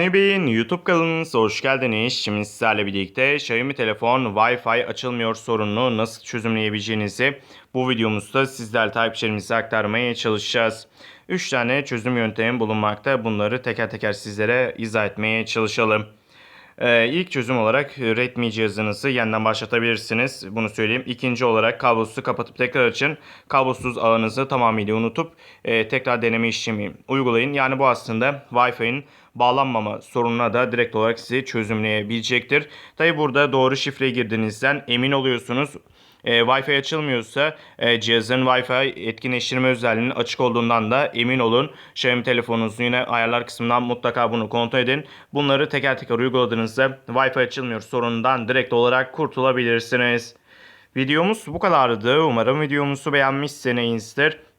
Fani Bey'in YouTube kanalınıza hoş geldiniz. Şimdi sizlerle birlikte Xiaomi telefon Wi-Fi açılmıyor sorununu nasıl çözümleyebileceğinizi bu videomuzda sizler takipçilerimize aktarmaya çalışacağız. 3 tane çözüm yöntemi bulunmakta. Bunları teker teker sizlere izah etmeye çalışalım. Ee, ilk çözüm olarak Redmi cihazınızı yeniden başlatabilirsiniz. Bunu söyleyeyim. İkinci olarak kablosuzu kapatıp tekrar açın. Kablosuz ağınızı tamamıyla unutup e, tekrar deneme işlemi uygulayın. Yani bu aslında Wi-Fi'nin bağlanmama sorununa da direkt olarak sizi çözümleyebilecektir. Tabi burada doğru şifre girdiğinizden emin oluyorsunuz. E, Wi-Fi açılmıyorsa e, cihazın Wi-Fi etkinleştirme özelliğinin açık olduğundan da emin olun. Xiaomi telefonunuzun yine ayarlar kısmından mutlaka bunu kontrol edin. Bunları teker teker uyguladığınızda Wi-Fi açılmıyor sorunundan direkt olarak kurtulabilirsiniz. Videomuz bu kadardı. Umarım videomuzu beğenmişsinizdir.